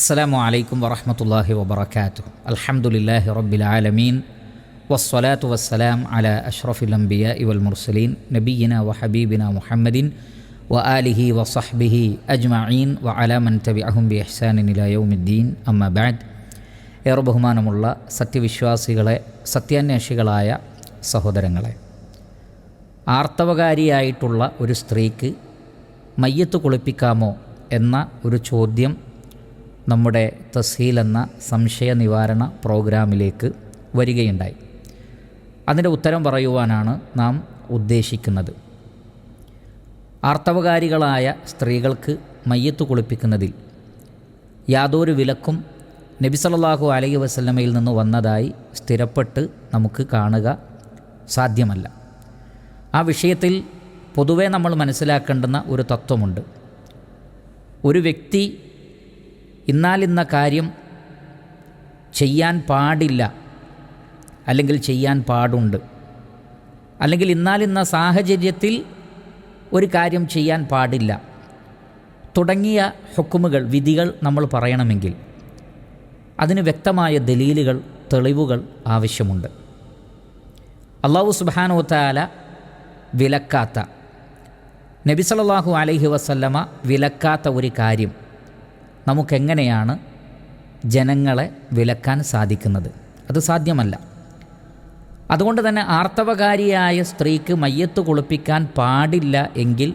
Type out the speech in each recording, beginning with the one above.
السلام عليكم ورحمة الله وبركاته الحمد لله رب العالمين والصلاة والسلام على أشرف الأنبياء والمرسلين نبينا وحبيبنا محمد وآله وصحبه أجمعين وعلى من تبعهم بإحسان إلى يوم الدين أما بعد ഏറെ ബഹുമാനമുള്ള സത്യവിശ്വാസികളെ സത്യാന്വേഷികളായ സഹോദരങ്ങളെ ആർത്തവകാരിയായിട്ടുള്ള ഒരു സ്ത്രീക്ക് മയ്യത്ത് കുളിപ്പിക്കാമോ എന്ന ഒരു ചോദ്യം നമ്മുടെ തസീൽ എന്ന സംശയ നിവാരണ പ്രോഗ്രാമിലേക്ക് വരികയുണ്ടായി. അതിന്റെ ഉത്തരം പറയുവാനാണ് നാം ഉദ്ദേശിക്കുന്നത്. ആർത്തവകാരികളായ സ്ത്രീകൾക്ക് മയ്യത്ത് കുളിപ്പിക്കുന്നതിൽ യാതൊരു വിലക്കും നബി സല്ലല്ലാഹു അലൈഹി വസല്ലമയിൽ നിന്ന് വന്നതായി സ്ഥിരപ്പെട്ട് നമുക്ക് കാണുക സാധ്യമല്ല. ആ വിഷയത്തിൽ പൊതുവേ നമ്മൾ മനസ്സിലാക്കേണ്ടുന്ന ഒരു തത്വമുണ്ട്. ഒരു വ്യക്തി ഇന്നാലിന്ന കാര്യം ചെയ്യാൻ പാടില്ല. അല്ലെങ്കിൽ ചെയ്യാൻ പാടുണ്ട്. അല്ലെങ്കിൽ ഇന്നാലിന്ന സാഹചര്യത്തിൽ ഒരു കാര്യം ചെയ്യാൻ പാടില്ല. തുടങ്ങിയ ഹുക്കുമുകൾ വിധികൾ നമ്മൾ പറയണമെങ്കിൽ അതിന് വ്യക്തമായ ദലീലുകൾ തെളിവുകൾ ആവശ്യമുണ്ട്. അള്ളാഹു സുബാനോത്താല വിലക്കാത്ത നബി അലഹി അലൈഹി വസല്ലമ വിലക്കാത്ത ഒരു കാര്യം നമുക്കെങ്ങനെയാണ് ജനങ്ങളെ വിലക്കാൻ സാധിക്കുന്നത്? അത് സാധ്യമല്ല. അതുകൊണ്ട് തന്നെ ആർത്തവകാരിയായ സ്ത്രീക്ക് മയ്യത്ത് കുളിപ്പിക്കാൻ പാടില്ല എങ്കിൽ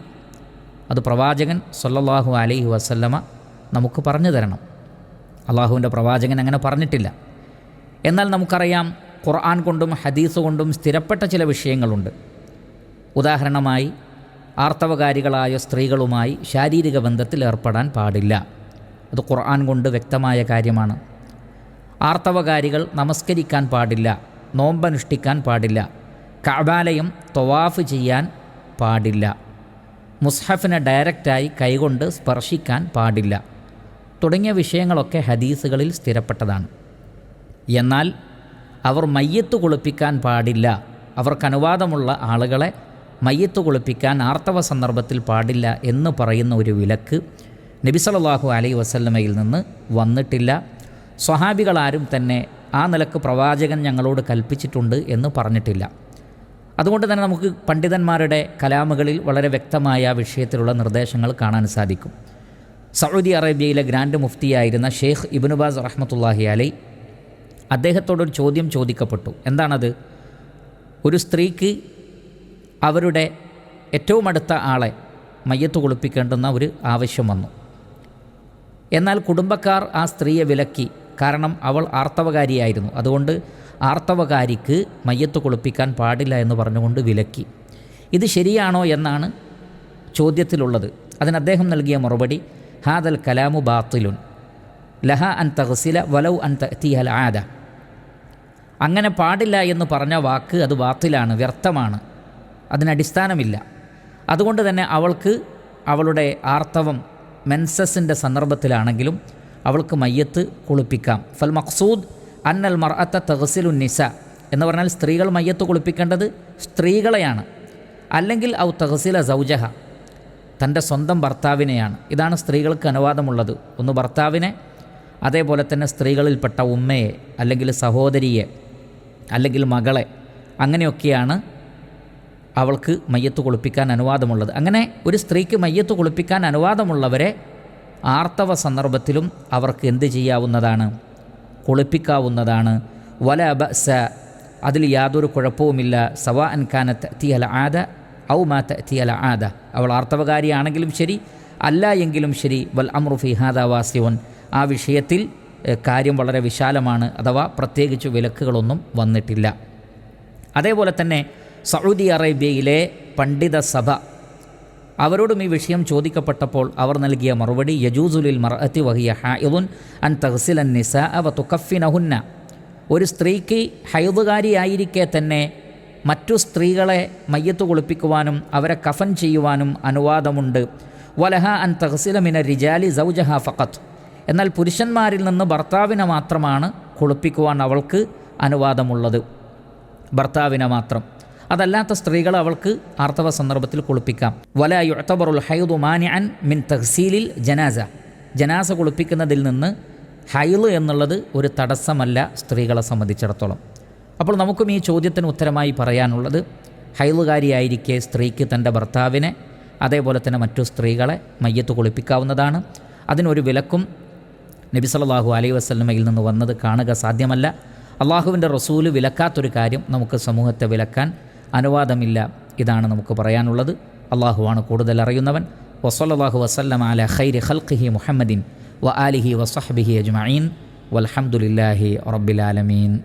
അത് പ്രവാചകൻ സൊല്ലാഹു അലൈഹി വസല്ലമ നമുക്ക് പറഞ്ഞു തരണം. അള്ളാഹുവിന്റെ പ്രവാചകൻ അങ്ങനെ പറഞ്ഞിട്ടില്ല. എന്നാൽ നമുക്കറിയാം ഖുർആൻ കൊണ്ടും ഹദീസ് കൊണ്ടും സ്ഥിരപ്പെട്ട ചില വിഷയങ്ങളുണ്ട്. ഉദാഹരണമായി ആർത്തവകാരികളായ സ്ത്രീകളുമായി ശാരീരിക ബന്ധത്തിൽ ഏർപ്പെടാൻ പാടില്ല. അത് ഖുർആൻ കൊണ്ട് വ്യക്തമായ കാര്യമാണ്. ആർത്തവകാരികൾ നമസ്കരിക്കാൻ പാടില്ല നോമ്പനുഷ്ഠിക്കാൻ പാടില്ല കബാലയം തൊവാഫ് ചെയ്യാൻ പാടില്ല മുസ്ഹഫിനെ ഡയറക്റ്റായി കൈകൊണ്ട് സ്പർശിക്കാൻ പാടില്ല തുടങ്ങിയ വിഷയങ്ങളൊക്കെ ഹദീസുകളിൽ സ്ഥിരപ്പെട്ടതാണ്. എന്നാൽ അവർ മയ്യത്ത് കുളിപ്പിക്കാൻ പാടില്ല അവർക്ക് അനുവാദമുള്ള ആളുകളെ മയ്യത്ത് കുളിപ്പിക്കാൻ ആർത്തവ സന്ദർഭത്തിൽ പാടില്ല എന്ന് പറയുന്ന ഒരു വിലക്ക് നബി സല്ലല്ലാഹു അലൈഹി വസല്ലമയിൽ നിന്ന് വന്നിട്ടില്ല. സ്വഹാബികളാരും തന്നെ ആ നിലയ്ക്ക് പ്രവാചകൻ ഞങ്ങളോട് കൽപ്പിച്ചിട്ടുണ്ട് എന്ന് പറഞ്ഞിട്ടില്ല. അതുകൊണ്ട് തന്നെ നമുക്ക് പണ്ഡിതന്മാരുടെ കലാമുകളിൽ വളരെ വ്യക്തമായ വിഷയത്തിലുള്ള നിർദ്ദേശങ്ങൾ കാണാൻ സാധിക്കും. സൗദി അറേബ്യയിലെ ഗ്രാൻഡ് മുഫ്തിയായിരുന്ന ഷെയ്ഖ് ഇബിനുബാസ് റഹ്മത്തുല്ലാഹി അലൈ അദ്ദേഹത്തോടൊരു ചോദ്യം ചോദിക്കപ്പെട്ടു. എന്താണത്? ഒരു സ്ത്രീക്ക് അവരുടെ ഏറ്റവും അടുത്ത ആളെ മയ്യത്ത് കുളിപ്പിക്കേണ്ടുന്ന ഒരു ആവശ്യം വന്നു. എന്നാൽ കുടുംബക്കാർ ആ സ്ത്രീയെ വിലക്കി. കാരണം അവൾ ആർത്തവകാരിയായിരുന്നു. അതുകൊണ്ട് ആർത്തവകാരിക്ക് മയ്യത്ത് കുളിപ്പിക്കാൻ പാടില്ല എന്ന് പറഞ്ഞുകൊണ്ട് വിലക്കി. ഇത് ശരിയാണോ എന്നാണ് ചോദ്യത്തിലുള്ളത്. അതിന് അദ്ദേഹം നൽകിയ മറുപടി ഹാദൽ കലാമു ബാത്തിലുൻ. ലഹ അൻ തഹസില വലൗ അൻ തീഹൽ ആദ അങ്ങനെ പാടില്ല എന്ന് പറഞ്ഞ വാക്ക് അത് ബാത്തിലാണ് വ്യർത്ഥമാണ്. അതിനടിസ്ഥാനമില്ല അതുകൊണ്ട് തന്നെ അവൾക്ക് അവളുടെ ആർത്തവം മെൻസസിന്റെ സന്ദർഭത്തിലാണെങ്കിലും അവൾക്ക് മയ്യത്ത് കുളിപ്പിക്കാം. ഫൽ മക്സൂദ് അന്നൽ മർഅത്ത തഹസിലു നിസ എന്ന് പറഞ്ഞാൽ സ്ത്രീകൾ മയ്യത്ത് കുളിപ്പിക്കേണ്ടത് സ്ത്രീകളെയാണ്. അല്ലെങ്കിൽ ഔ തഹസില സൗജഹ തന്റെ സ്വന്തം ഭർത്താവിനെയാണ്. ഇതാണ് സ്ത്രീകൾക്ക് അനുവാദമുള്ളത്. ഒന്ന് ഭർത്താവിനെ അതേപോലെ തന്നെ സ്ത്രീകളിൽപ്പെട്ട ഉമ്മയെ അല്ലെങ്കിൽ സഹോദരിയെ അല്ലെങ്കിൽ മകളെ അങ്ങനെയൊക്കെയാണ് അവൾക്ക് മയ്യത്ത് കുളിപ്പിക്കാൻ അനുവാദമുള്ളത്. അങ്ങനെ ഒരു സ്ത്രീക്ക് മയ്യത്ത് കുളിപ്പിക്കാൻ അനുവാദമുള്ളവരെ ആർത്തവ സന്ദർഭത്തിലും അവർക്ക് എന്ത് ചെയ്യാവുന്നതാണ്? കുളിപ്പിക്കാവുന്നതാണ്. വല ബസ അതിൽ യാതൊരു കുഴപ്പവുമില്ല. സവ അൻഖാനത്ത് തീയല ആദ ഔ മാത്ത തീയല ആദ. അവൾ ആർത്തവകാരിയാണെങ്കിലും ശരി അല്ല എങ്കിലും ശരി. വൽ അമ്രുഫി ഹാദ വാസിയോൻ ആ വിഷയത്തിൽ കാര്യം വളരെ വിശാലമാണ്. അഥവാ പ്രത്യേകിച്ച് വിലക്കുകളൊന്നും വന്നിട്ടില്ല. അതേപോലെ തന്നെ സൗദി അറേബ്യയിലെ പണ്ഡിത സഭ. അവരോടും ഈ വിഷയം ചോദിക്കപ്പെട്ടപ്പോൾ അവർ നൽകിയ മറുപടി യജൂസുലിൽ മർഅത്തി വഹിയ ഹായുൻ അൻ തഹസിലൻ നിസ അവ തുക്കഫിനഹുന്ന ഒരു സ്ത്രീക്ക് ഹൈദുകാരിയായിരിക്കെ തന്നെ മറ്റു സ്ത്രീകളെ മയ്യത്ത് കുളിപ്പിക്കുവാനും അവരെ കഫൻ ചെയ്യുവാനും അനുവാദമുണ്ട്. വലഹ അൻ തഹസിലമിന റിജാലി സൗജഹ ഫഖത്ത് എന്നാൽ പുരുഷന്മാരിൽ നിന്ന് ഭർത്താവിനെ മാത്രമാണ് കുളിപ്പിക്കുവാൻ അവൾക്ക് അനുവാദമുള്ളത്. ഭർത്താവിനെ മാത്രം. അതല്ലാത്ത സ്ത്രീകൾ അവൾക്ക് ആർത്തവ സന്ദർഭത്തിൽ കുളിപ്പിക്കാം. വല യുഴത്തബറുൽ ഹൈദു മാനിഅൻ മിൻ തഹ്സീലിൽ ജനാസ. ജനാസ കുളിപ്പിക്കുന്നതിൽ നിന്ന് ഹൈൽ എന്നുള്ളത് ഒരു തടസ്സമല്ല സ്ത്രീകളെ സംബന്ധിച്ചിടത്തോളം. അപ്പോൾ നമുക്കും ഈ ചോദ്യത്തിന് ഉത്തരമായി പറയാനുള്ളത് ഹൈലുകാരിയായിരിക്കെ സ്ത്രീക്ക് തന്റെ ഭർത്താവിനെ അതേപോലെ തന്നെ മറ്റു സ്ത്രീകളെ മയ്യത്ത് കുളിപ്പിക്കാവുന്നതാണ്. അതിനൊരു വിലക്കും നബി സല്ലല്ലാഹു അലൈഹി വസല്ലമയിൽ നിന്ന് വന്നത് കാണുക സാധ്യമല്ല. അള്ളാഹുവിന്റെ റസൂൽ വിലക്കാത്തൊരു കാര്യം നമുക്ക് സമൂഹത്തെ വിലക്കാൻ അനുവാദമില്ല. ഇതാണ് നമുക്ക് പറയാനുള്ളത്. അള്ളാഹുവാണ് കൂടുതൽ അറിയുന്നവൻ. വസല്ലാഹു വസല്ലം അല ഖൈരി ഖൽഖിഹി മുഹമ്മദിൻ വ ആലിഹി വസഹബിഹി അജ്മീൻ വലഹമുല്ലാഹി റബ്ബിൽ ആലമീൻ.